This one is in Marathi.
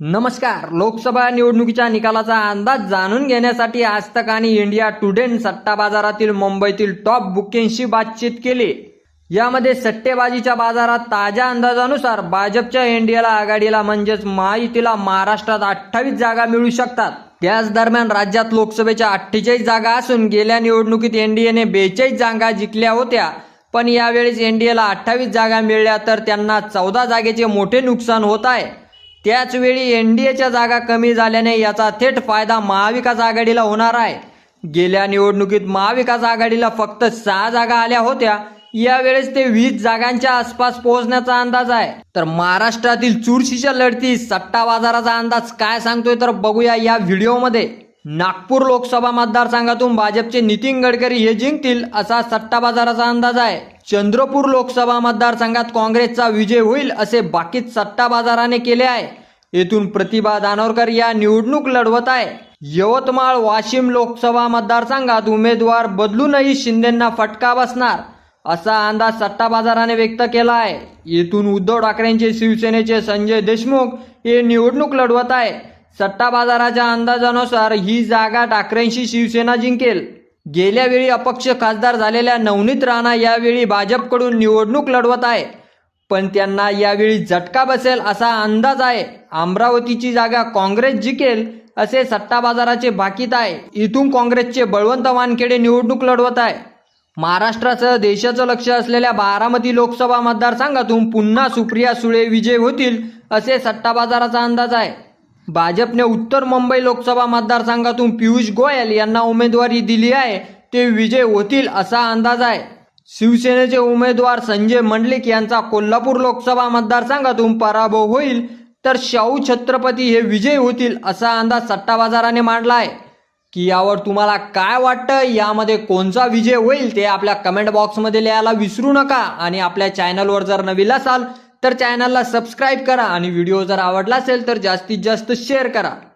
नमस्कार. लोकसभा निवडणुकीच्या निकालाचा अंदाज जाणून घेण्यासाठी आज तक आणि इंडिया टुडेन सट्टा बाजारातील मुंबईतील टॉप बुकिंगशी बातचीत केली. यामध्ये सट्टेबाजीच्या बाजारात ताज्या अंदाजानुसार भाजपच्या एनडीएला आघाडीला म्हणजेच महायुतीला महाराष्ट्रात अठ्ठावीस जागा मिळू शकतात. त्याच दरम्यान राज्यात लोकसभेच्या अठ्ठेचाळीस जागा असून गेल्या निवडणुकीत एनडीएने बेचाळीस जागा जिंकल्या होत्या. पण यावेळेस एनडीएला अठ्ठावीस जागा मिळल्या तर त्यांना चौदा जागेचे मोठे नुकसान होत आहे. त्याचवेळी एन डी एच्या जागा कमी झाल्याने याचा थेट फायदा महाविकास आघाडीला होणार आहे. गेल्या निवडणुकीत महाविकास आघाडीला फक्त सहा जागा आल्या होत्या. यावेळेस ते वीस जागांच्या आसपास पोहोचण्याचा अंदाज आहे. तर महाराष्ट्रातील चुरशीच्या लढती सट्टा बाजाराचा अंदाज काय सांगतोय तर बघूया या व्हिडिओमध्ये. नागपूर लोकसभा मतदारसंघातून भाजपचे नितीन गडकरी हे जिंकतील असा सट्टा बाजाराचा अंदाज आहे. चंद्रपूर लोकसभा मतदारसंघात काँग्रेसचा विजय होईल असे बाकीत सट्टा बाजाराने केले आहे. येथून प्रतिभा दानोरकर या निवडणूक लढवत आहे. यवतमाळ वाशिम लोकसभा मतदारसंघात उमेदवार बदलूनही शिंदेंना फटका बसणार असा अंदाज सट्टा बाजाराने व्यक्त केला आहे. येथून उद्धव ठाकरेंचे शिवसेनेचे संजय देशमुख हे निवडणूक लढवत आहे. सट्टा बाजाराच्या अंदाजानुसार ही जागा ठाकरेंशी शिवसेना जिंकेल. गेल्या वेळी अपक्ष खासदार झालेल्या नवनीत राणा यावेळी भाजपकडून निवडणूक लढवत आहे. पण त्यांना यावेळी झटका बसेल असा अंदाज आहे. अमरावतीची जागा काँग्रेस जिंकेल असे सट्टा बाजाराचे भाकीत आहे. इथून काँग्रेसचे बळवंत वानखेडे निवडणूक लढवत आहे. महाराष्ट्रासह देशाचं लक्ष असलेल्या बारामती लोकसभा मतदारसंघातून पुन्हा सुप्रिया सुळे विजय होतील असे सट्टा बाजाराचा अंदाज आहे. भाजपने उत्तर मुंबई लोकसभा मतदारसंघातून पियुष गोयल यांना उमेदवारी दिली आहे. ते विजय होतील असा अंदाज आहे. शिवसेनेचे उमेदवार संजय मंडलिक यांचा कोल्हापूर लोकसभा मतदारसंघातून पराभव होईल तर शाहू छत्रपती हे विजय होतील असा अंदाज सट्टा बाजाराने मांडला आहे. की यावर तुम्हाला काय वाटतं? यामध्ये कोणचा विजय होईल ते आपल्या कमेंट बॉक्समध्ये लिहायला विसरू नका. आणि आपल्या चॅनलवर जर नवीन असाल तर चॅनलला सबस्क्राईब करा आणि व्हिडिओ जर आवडला असेल तर जास्तीत जास्त शेअर करा.